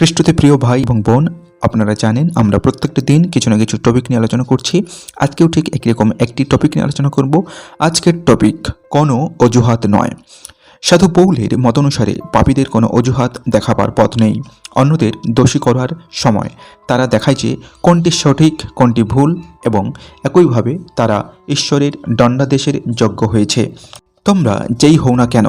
খ্রিস্টতে প্রিয় ভাই এবং বোন, আপনারা জানেন আমরা প্রত্যেকটা দিন কিছু না কিছু টপিক নিয়ে আলোচনা করছি। আজকেও ঠিক একই রকম একটি টপিক নিয়ে আলোচনা করব। আজকের টপিক কোনো অজুহাত নয়। সাধু পৌলের মতানুসারে পাপীদের কোনো অজুহাত দেখাবার পথ নেই। অন্যদের দোষী করার সময় তারা দেখায় যে কোনটি সঠিক, কোনটি ভুল এবং একইভাবে তারা ঈশ্বরের দণ্ডাদেশের যোগ্য হয়েছে। তোমরা যেই হও না কেন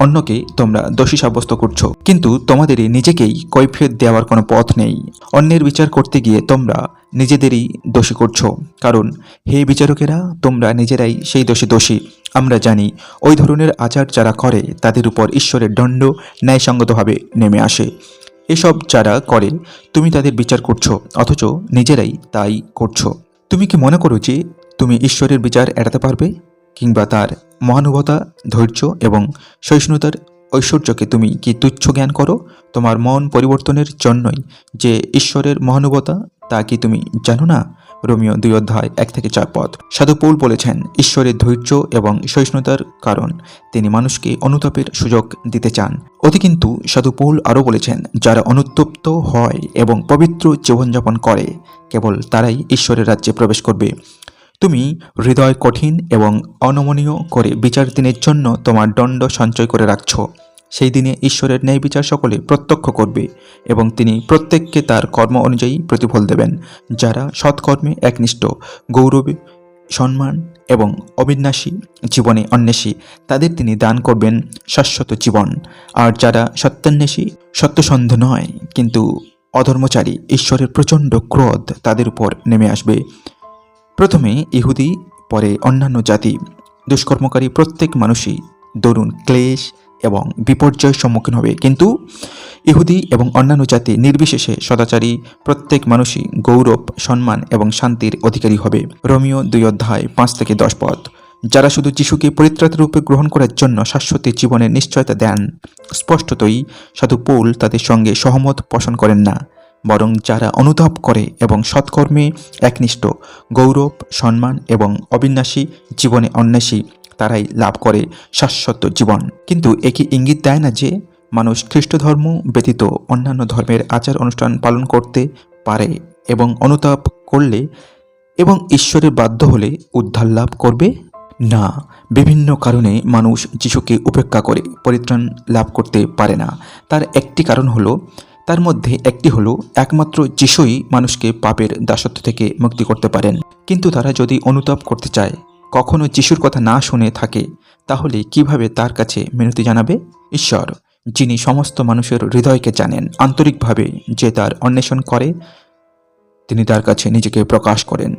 অন্যকে তোমরা দোষী সাব্যস্ত করছ। কিন্তু তোমাদের নিজেকেই কৈফিয়ত দেওয়ার কোনো পথ নেই। অন্যের বিচার করতে গিয়ে তোমরা নিজেদেরই দোষী করছ। কারণ হে বিচারকেরা, তোমরা নিজেরাই সেই দোষী দোষী। আমরা জানি, ওই ধরনের আচার যারা করে, তাদের উপর ঈশ্বরের দণ্ড ন্যায়সঙ্গতভাবে নেমে আসে। এসব যারা করে, তুমি তাদের বিচার করছ, অথচ নিজেরাই তাই করছ। তুমি কি মনে করো যে, তুমি ঈশ্বরের বিচার এড়াতে পারবে, কিংবা তার মহানুভতা, ধৈর্য এবং সহিষ্ণুতার ঐশ্বর্যকে তুমি কি তুচ্ছ জ্ঞান করো? তোমার মন পরিবর্তনের জন্যই যে ঈশ্বরের মহানুভতা, তা কি তুমি জানো না? রোমিও দুই অধ্যায় এক থেকে চার পদ। সাধু পৌল বলেছেন, ঈশ্বরের ধৈর্য এবং সহিষ্ণুতার কারণ তিনি মানুষকে অনুতাপের সুযোগ দিতে চান। অতি কিন্তু সাধু পৌল আরও বলেছেন, যারা অনুতপ্ত হয় এবং পবিত্র জীবনযাপন করে, কেবল তারাই ঈশ্বরের রাজ্যে প্রবেশ করবে। তুমি হৃদয় কঠিন এবং অনমনীয় করে বিচার দিনের জন্য তোমার দণ্ড সঞ্চয় করে রাখছ। সেই দিনে ঈশ্বরের ন্যায় বিচার সকলে প্রত্যক্ষ করবে এবং তিনি প্রত্যেককে তার কর্ম অনুযায়ী প্রতিফল দেবেন, যারা সৎকর্মে একনিষ্ঠ, গৌরবে, সম্মান এবং অবিন্যাসী, জীবনে অন্বেষী, তাদের তিনি দান করবেন শাশ্বত জীবন। আর যারা সত্যান্বেষী, সত্যসন্ধ নয়, কিন্তু অধর্মচারী, ঈশ্বরের প্রচণ্ড ক্রোধ তাদের উপর নেমে আসবে। প্রথমে ইহুদি, পরে অন্যান্য জাতি। দুষ্কর্মকারী প্রত্যেক মানুষই দরুন ক্লেশ এবং বিপর্যয়ের সম্মুখীন হবে। কিন্তু ইহুদি এবং অন্যান্য জাতি নির্বিশেষে সদাচারী, প্রত্যেক মানুষই গৌরব, সম্মান এবং শান্তির অধিকারী হবে। রোমিও দুই অধ্যায় পাঁচ থেকে দশ পথ যারা শুধু যিশুকে পরিত্রাতা রূপে গ্রহণ করার জন্য শাশ্বতী জীবনের নিশ্চয়তা দেন, স্পষ্টতই সাধু পৌল তাদের সঙ্গে সহমত পোষণ করেন না। বরং যারা অনুতাপ করে এবং সৎকর্মে একনিষ্ঠ, গৌরব, সম্মান এবং অবিন্যাসী, জীবনে অন্বেষী, তারাই লাভ করে শাশ্বত জীবন। কিন্তু একই ইঙ্গিত দেয় না যে মানুষ খ্রিস্ট ধর্ম ব্যতীত অন্যান্য ধর্মের আচার অনুষ্ঠান পালন করতে পারে এবং অনুতাপ করলে এবং ঈশ্বরের বাধ্য হলে উদ্ধার লাভ করবে? না। বিভিন্ন কারণে মানুষ যিশুকে উপেক্ষা করে, পরিত্রাণ লাভ করতে পারে না। তার একটি কারণ হলো তার মধ্যে একটি হলো একমাত্র যিশুই মানুষকে পাপের দাসত্ব থেকে মুক্তি করতে পারেন। কিন্তু তারা যদি অনুতাপ করতে চায়, কখনো যিশুর কথা না শুনে থাকে, তাহলে কীভাবে তার কাছে মিনতি জানাবে? ঈশ্বর, যিনি সমস্ত মানুষের হৃদয়কে জানেন, আন্তরিকভাবে যে তার অন্বেষণ করে, তিনি তার কাছে নিজেকে প্রকাশ করেন।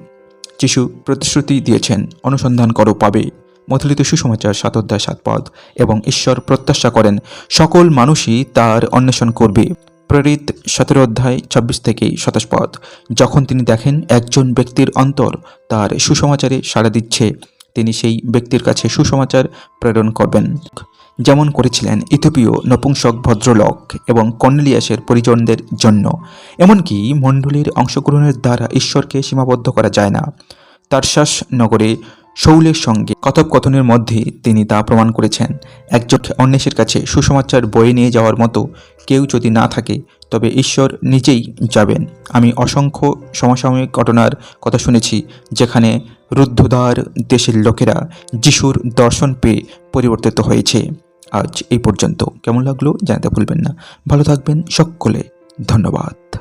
যিশু প্রতিশ্রুতি দিয়েছেন, অনুসন্ধান করো পাবে। মথলিত সুসমাচার সাত অধ্যায় সাত পদ, এবং ঈশ্বর প্রত্যাশা করেন, সকল মানুষই তার অন্বেষণ করবে। প্রেরিত সতেরো অধ্যায় ছাব্বিশ থেকে সাতাশ পদ। যখন তিনি দেখেন একজন ব্যক্তির অন্তর তার সুসমাচারে সাড়া দিচ্ছে, তিনি সেই ব্যক্তির কাছে সুসমাচার প্রেরণ করবেন। যেমন করেছিলেন ইথিওপীয় নপুংসক ভদ্রলোক এবং কর্নেলিয়াসের পরিজনদের জন্য। এমনকি মণ্ডলীর অংশগ্রহণের দ্বারা ঈশ্বরকে সীমাবদ্ধ করা যায় না। তারশাস নগরে শৌলের সঙ্গে কথোপকথনের মধ্যে তিনি তা প্রমাণ করেছেন। একজন অন্বেষের কাছে সুসমাচার বয়ে নিয়ে যাওয়ার মতো কেউ যদি না থাকে, তবে ঈশ্বর নিজেই যাবেন। আমি অসংখ্য সমসাময়িক ঘটনার কথা শুনেছি, যেখানে রুদ্ধদ্বার দেশের লোকেরা যিশুর দর্শন পেয়ে পরিবর্তিত হয়েছে। আজ এই পর্যন্ত। কেমন লাগল জানাতে ভুলবেন না। ভালো থাকবেন সকলে। ধন্যবাদ।